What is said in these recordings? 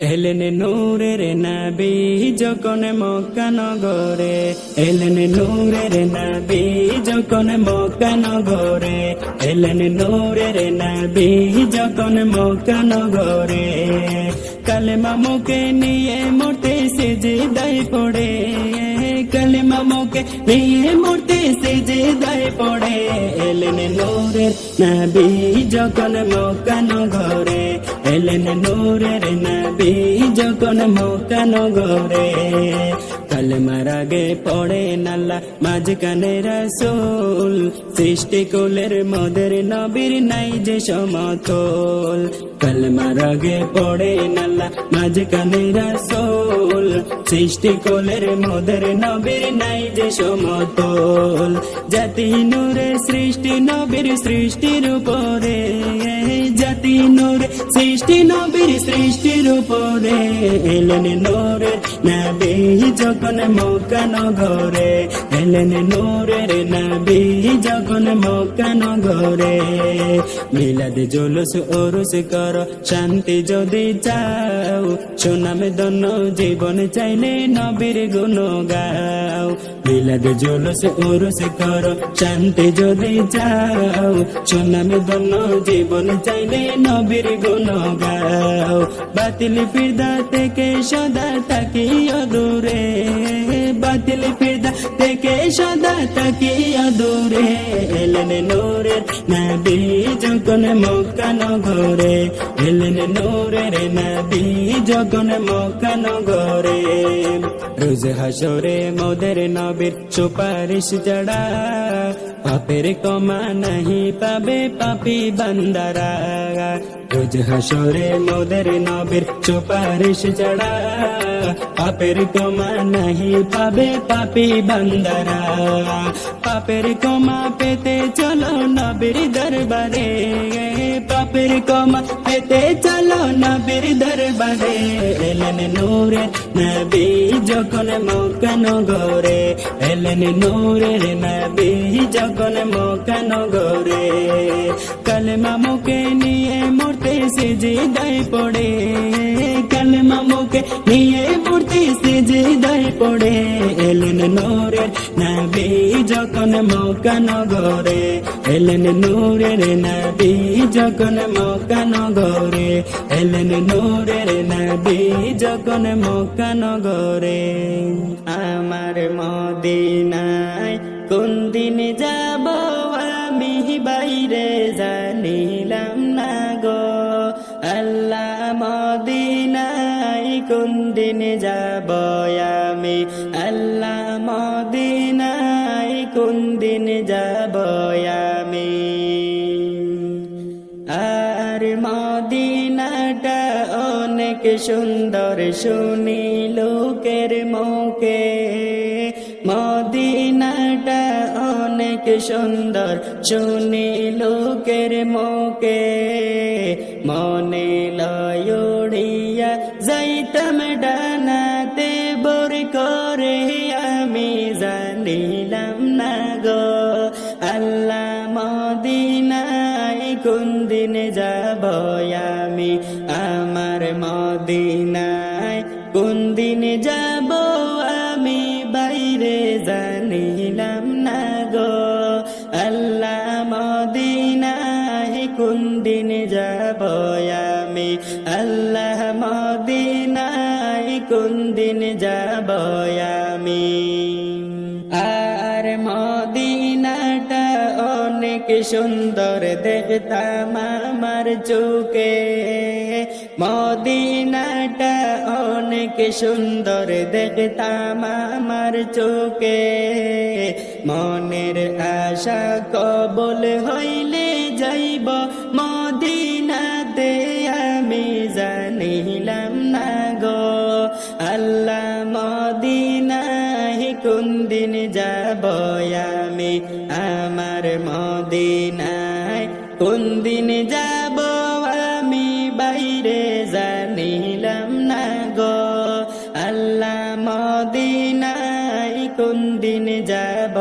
এলেন নূরের নাবি যখন মক্কা নগরে এলেন নূরের নাবি যখন মক্কা নগরে এলেন নূরের নাবি যখন মক্কা নগরে কালেমা মুখে নিয়ে মোটে সেজে দায় পড়ে, কালেমা মুখে নিয়ে মোটে সেজে দায় পড়ে, এলেন নূরের নাবি যখন মক্কা নগরে এলেন নূরের নাবি, যখন মক্কা নগরে। কালেমার আগে পড়ে নাল্লা, মাঝখানে রাসূল। সৃষ্টি কুলের মদের নবীর নাই যে সমতল। কালেমার আগে পড়ে নাল্লা, মাঝখানে রাসূল। সৃষ্টি কুলের মদের নবীর নাই যে সমতল। জাতি নূরে সৃষ্টি, নবীর সৃষ্টির উপরে। জাতি নূরে সৃষ্টি নবীর সৃষ্টির উপরে, এলেন নূরে নবী যখন মকান ঘরে এলেন নূরের নবী যখন মকান নগরে। মিলাদ জুলুস ওরুস কর, শান্তি যদি চাও। সুনামে দন্য জীবন চাইলে নবীর গুণ গাও মিলাদ জুলুস ওরুস কর, শান্তি যদি চাও। সুনামে দন্য জীবন চাইলে নবীর গুণ গাও বাতিল ফিরদা থেকে সদা তাকি দূরে। বাতিল ফিরদা থেকে সদা তাকি দূরে। এলেন নূরের নবী যখন মকান ঘরে, এলেন নূরের নবী যখন মকান ঘরে। রোজ হাসরে মোদের নবীর সুপারিশ জড়া, পাপের কমা নাহি পাবে পাপি বান্দারা। রোজ হাসরে মোদের নবীর সুপারিশ জড়া পাপের কমা নাহি পাবে পাপি বান্দারা। পাপের কমা পেতে চলো নবীর দরবারে। পাপের কমা পেতে চলো নবীর দরবারে। এলেন নূরে নবী যখন মক্কা নগরে। এলেন নূরের নবী যখন মক্কা নগরে। কালেমা মুখে নিয়ে মরতে সেজে দায় পড়ে। কালেমা মুখে নিয়ে মূর্তি সেজে দায় পড়ে। এলেন নূরের নবী যখন মক্কা নগরে এলেন নূরের নবী যখন মক্কা নগরে এলেন নূরের নবী যখন মক্কা নগরে আমার মদিনায় কোন দিন যাব আমি বাইরে জানিলাম কোন দিন যাব আমি? আল্লাহ মদিনায় কোন দিন যাব আমি? আর মদিনাটা অনেক সুন্দর, শুনি লোকের মুখে। মদিনাটা অনেক সুন্দর, শুনি লোকের মুখে। মনে লয়ড়িয়া কোন দিনে যাব আমি? আমার মদিনায় কোন দিনে যাব সুন্দর দেখতাম আমার চোখে। মদিনাটা অনেক সুন্দর দেখতাম আমার চোখে। মনের আশা কবল হইলে যাইব মদিনাতে। কোন যাব আমি বাইরে জানিলাম না গো। আল্লাহ মদিনাই কোন দিন যাব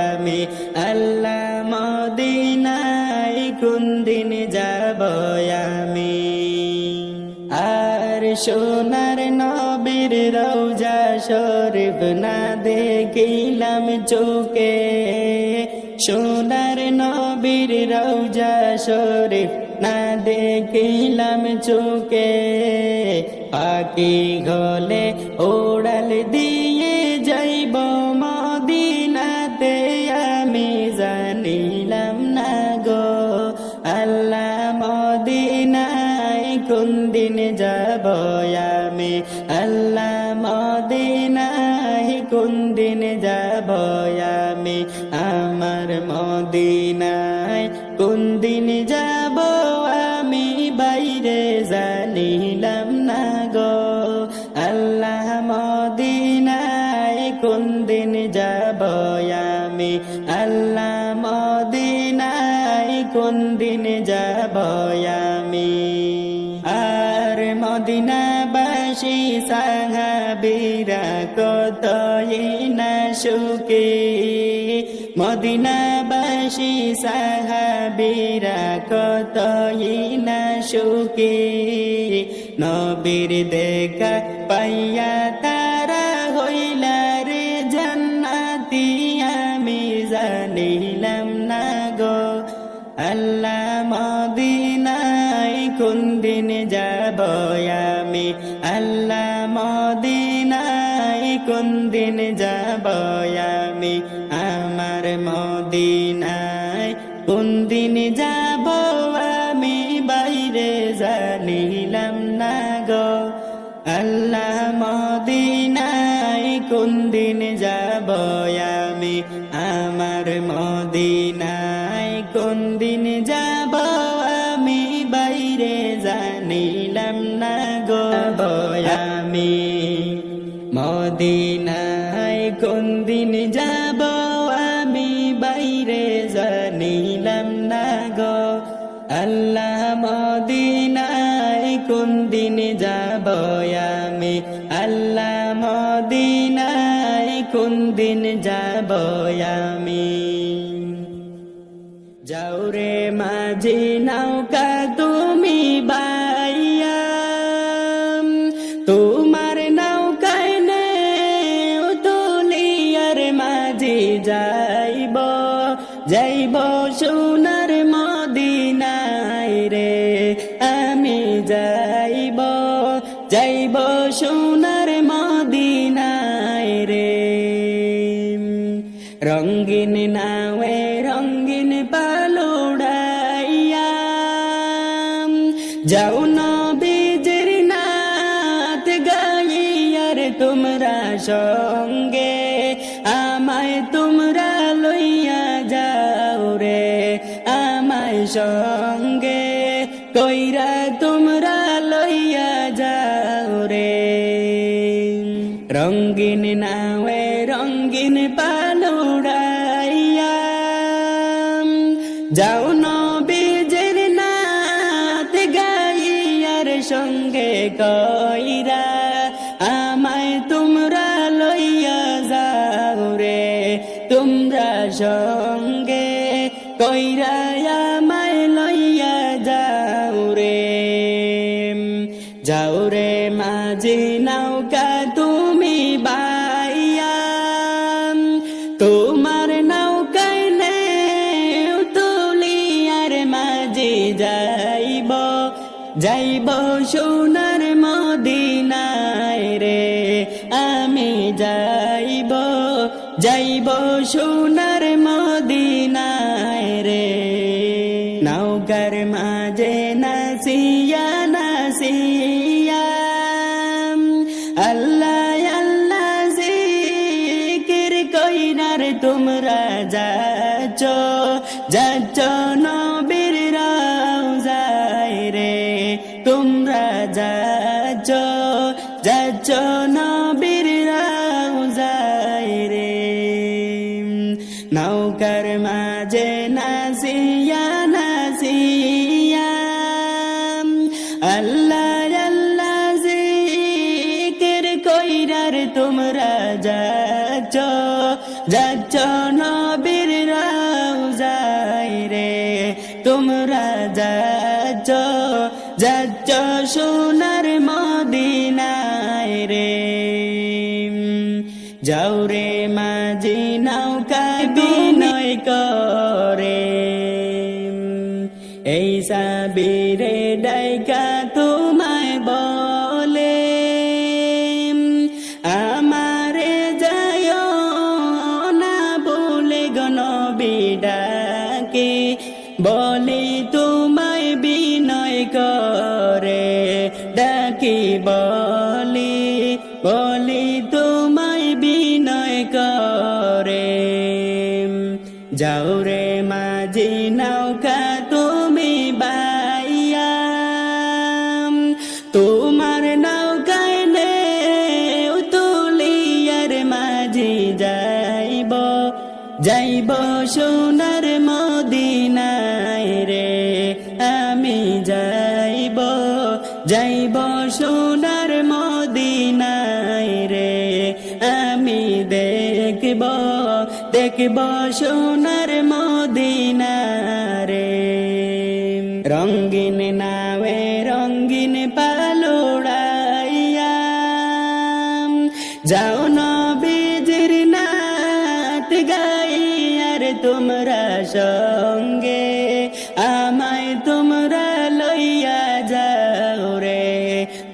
আমি? আল্লাহ মদিনাই কোন দিন যাব আমি? আর সোনার নবীর রৌজা শরীফ না দেখিলাম চোখে। শরীফ না দেখিলাম চোখে পাখি ঘলে ও মদিনাবাসী সাহাবিরা কতই না সুখে। নবীর দেখা পাইয়া কোন দিন যাব আমি বাইরে জানিলাম না গো। আল্লাহ মদিনায় কোন দিন যাব আমি? আল্লাহ মদিনায় কোন দিন যাব আমি? যাও রে মাঝি নাও যাও না বীজের নাত গাই আর তোমরা সঙ্গে আমায় তোমরা লইয়া যাও রে আমায় সঙ্গে কইরা তোমরা লইয়া যাও রে রঙ্গিন না তোমার নৌকায় নেও তুলি আর মাঝে যাইব যাইব সোনার মদিনায় রে, আমি যাইব যাইব সোনার love. যাও রে মাঝি নৌকা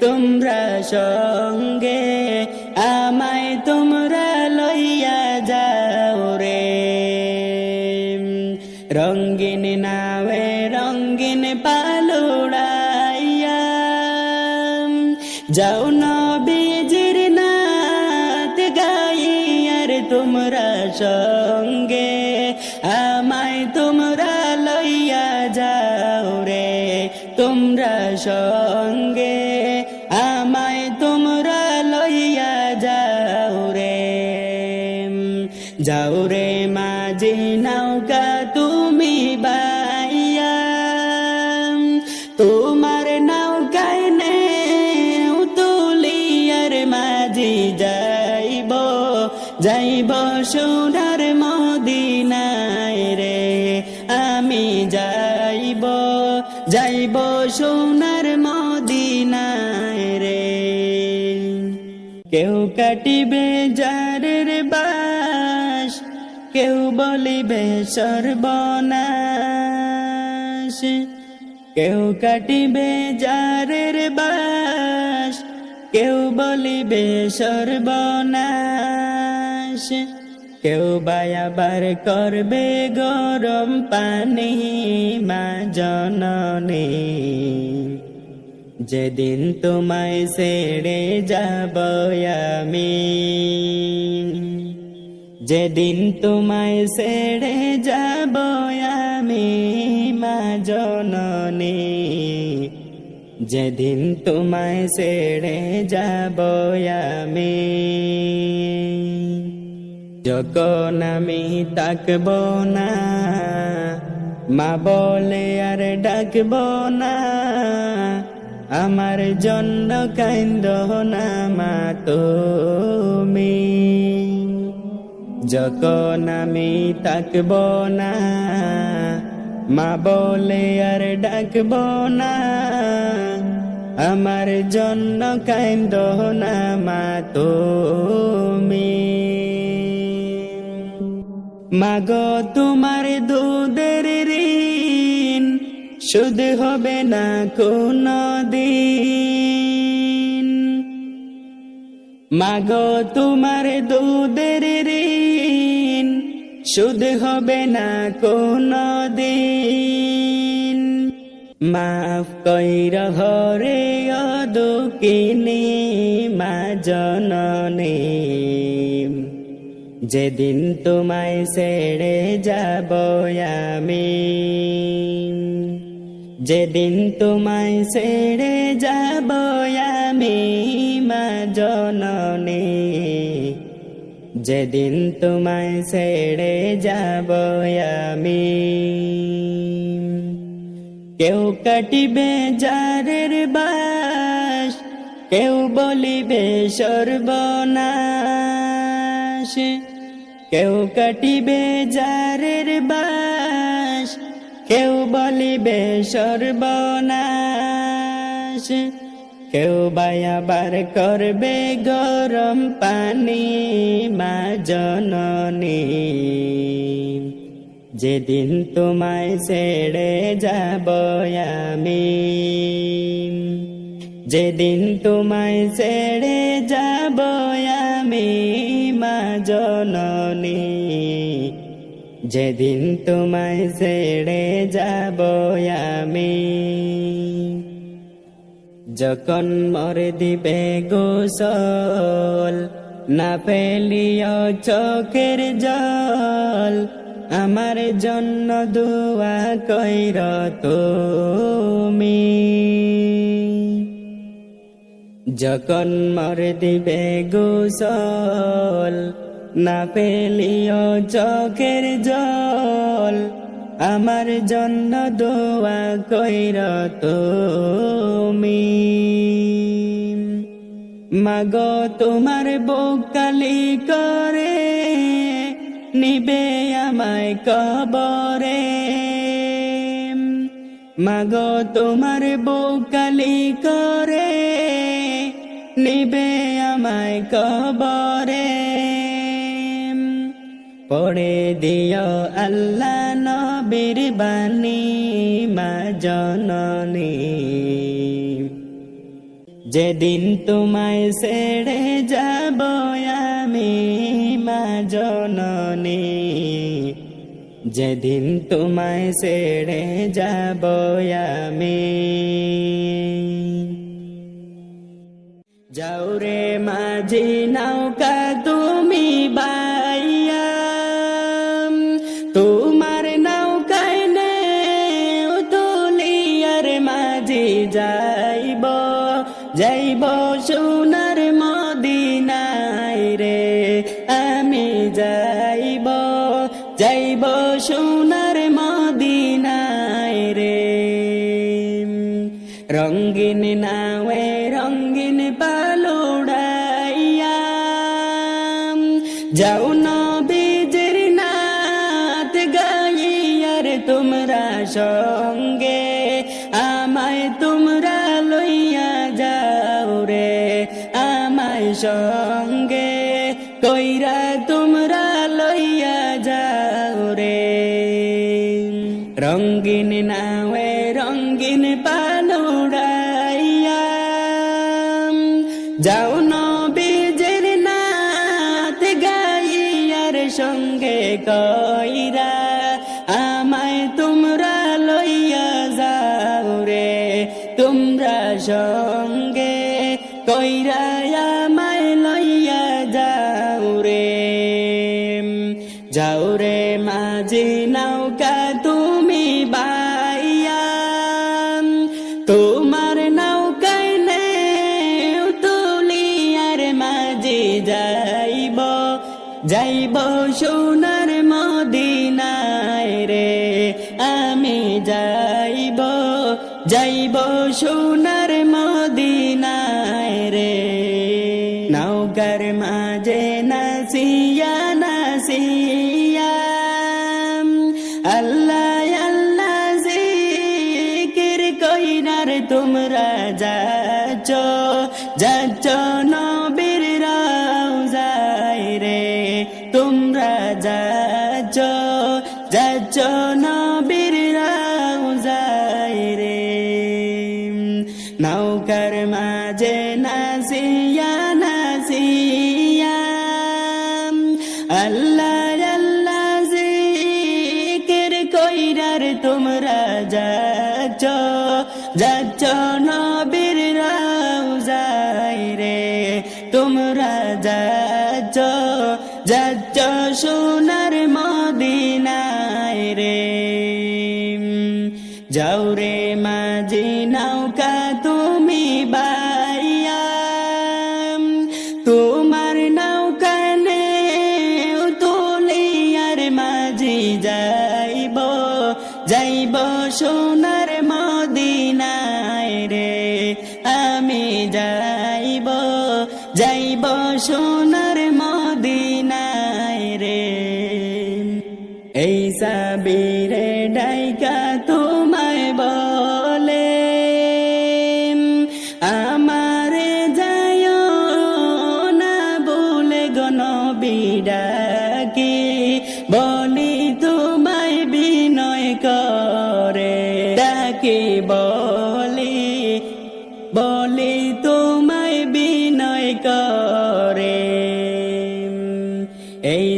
তোমরা সঙ্গে যাইব সোনার মদিনায় রে। কেউ কাটিবে যারের বাস, কেউ বলিবে সর্বনাশ। কেউ কাটিবে যারের বাস, কেউ বলিবে সর্বনাশ। কেউ বায়াবার করবে গরম পানি মা জননী। যেদিন তোমায় ছেড়ে যাব আমি। যেদিন তোমায় ছেড়ে যাব আমি, মা জননী। যেদিন তোমায় ছেড়ে যাব আমি। যখন আমি তাকব না মা বলে, আর ডাকব না আমার জন্য কান্দ না মা তুমি। যখন আমি তাকব না মা বলে, আর ডাকব না আমার জন্য কান্দ না মা তুমি। মাগো, তোমার দুধের ঋণ শুধ হবে না কোন দিন মাগো, তোমার দুধের ঋণ শুধ হবে না কোন দিন মাফ কইর হরে অদুকিনি, মা জননী। যেদিন তোমায় ছেড়ে যাব আমি, যেদিন তোমায় ছেড়ে যাব আমি, মা জননী, যেদিন তোমায় ছেড়ে যাব আমি। কেউ কাটিবে যারের বাস, কেউ বলিবে সর্বনাশ। কেউ কাটিবে যারের বাস কেউ বলিবে সর্বনাশ। কেউ বায়াবার করবে গরম পানি মা জননী। যেদিন তোমায় ছেড়ে যাব আমি, যেদিন তোমায় ছেড়ে যাব আমি মা জননী, যেদিন তোমায় ছেড়ে যাব আমি। যখন মরে দিবে গোসল, না পেলিও চোখের জল, আমার জন্য দোয়া কইর তুমি। যখন মর দিবে গোসল না পেলিও চোখের জল, আমার জন্য দোয়া কইর তুমি। মাগো, তোমার বোকালি করে, নিবে আমায় কবরে। মাগো, তোমার বোকালি করে নিবে আমায় কবরে। পড়ে দিও আল্লাহ নবীর বাণী, মা জননী। যেদিন তোমায় ছেড়ে যাব আমি, মা জননী। যেদিন তোমায় ছেড়ে যাব আমি যাও রে মাঝি নৌকা তুমি রঙ্গিন পালুড়াইয়া See ya, nasiya nasiya মাঝি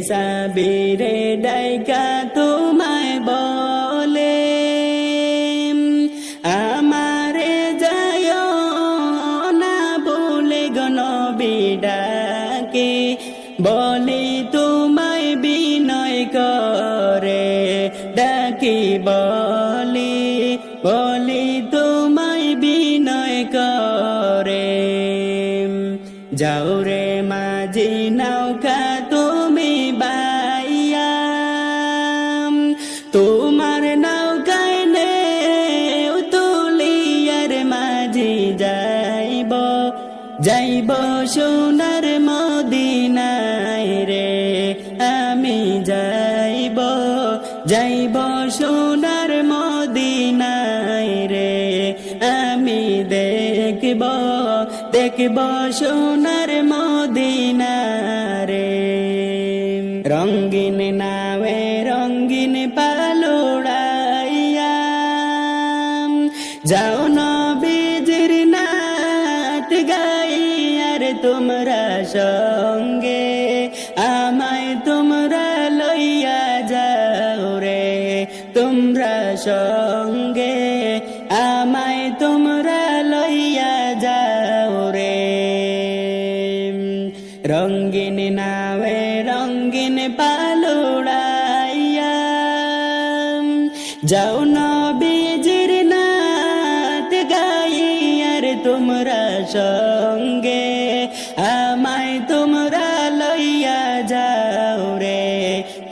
সাবিরে ডাইকা তোমায় বল। দেখব দেখব সোনার মদিনা।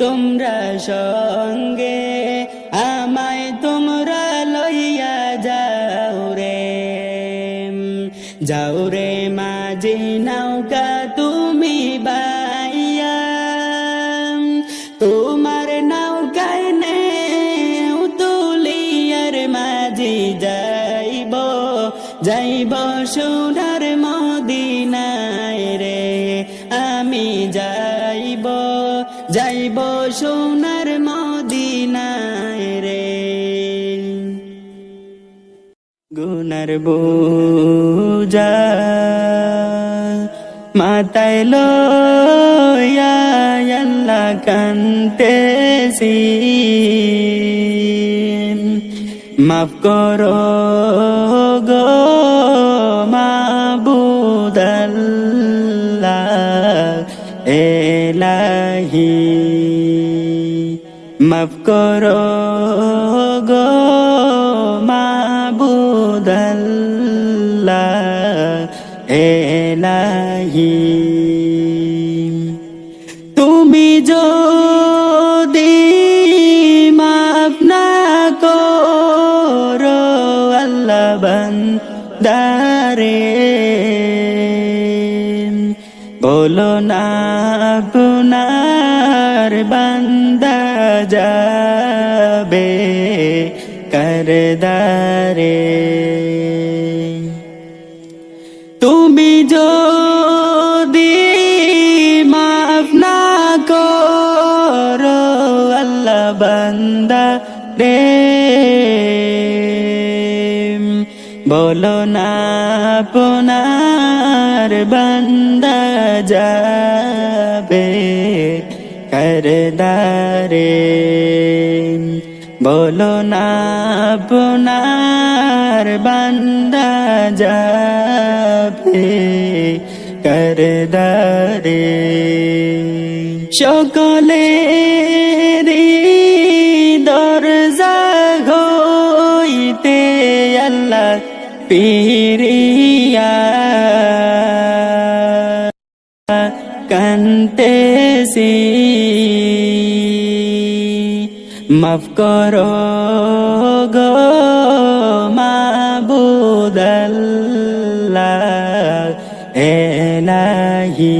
তোমরা সঙ্গে আমায় বুজা মাতায় লয়া আল্লাহ কান্তেছি মাফ করো গো মাবুদাল্লাহ এলাহি। মাফ করো না আপনার বান্দা যাবে করদারে। তুমি যদি মাফ না করো আল্লাহ বান্দা রে বলো না আপনার বান্দা যাবে করদারে। বলো না আপনার বান্দা যাবে করদারে। সকলে পিরিয়া কান্তেছি মাফ করো গো মাবুদাল্লা এলাহি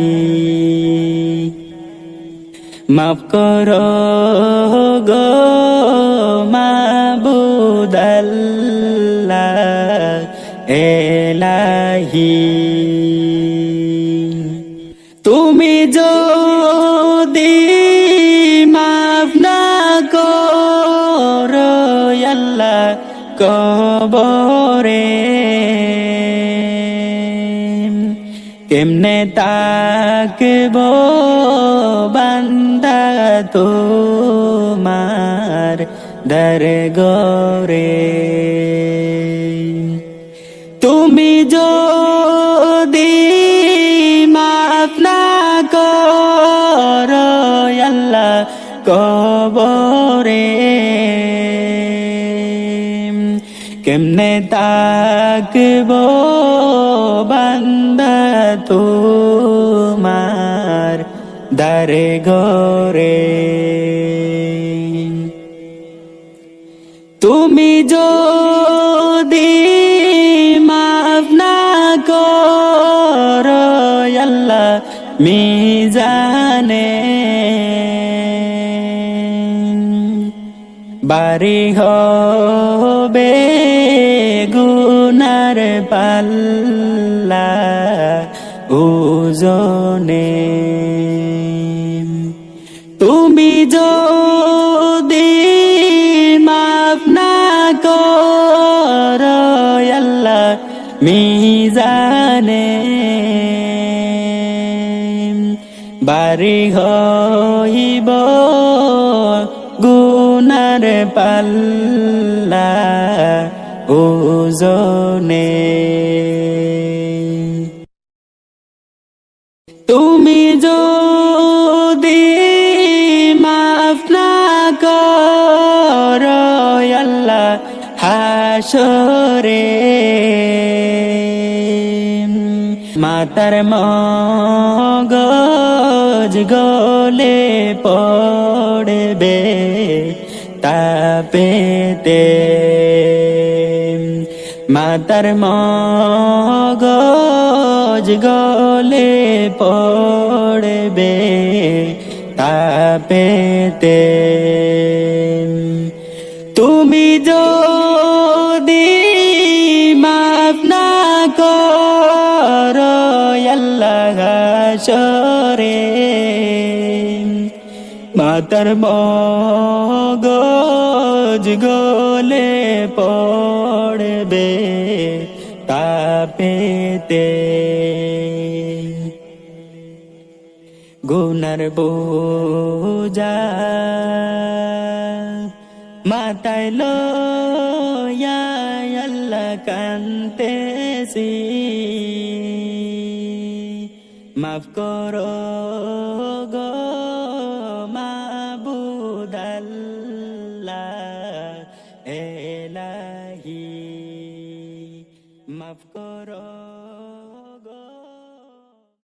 মাফ করো হি। তুমি যদি মাফ না কর আল্লাহ কবরে কেমনে তাকব বান্দা তোমার দরগরে? তুমি কেমনে তাকব বান্দা তোমার দারে গরে তুমি যদি মাফ না করো, আল্লাহ মিজানে। বাড়ি হবে গুনার পাল্লা ওজনে। তুমি করো আল্লাহ মিজানে। বাড়ি হইব গুনার পাল্লা ওজনে। তুমি যদি মাফ না করো আল্লাহ হাসরে। মাতার মগজ গলে পড়বে তাপেতে। মাতার মগজ গলে পড়বে তাপেতে। তুমি যদি মাফ না করো আল্লাহ সরে মাতার মগজ গলে পড়বে তাপেতে। গুনার বোঝা মাতায় লো আল্লাহ কান্তেছি মাফ করো।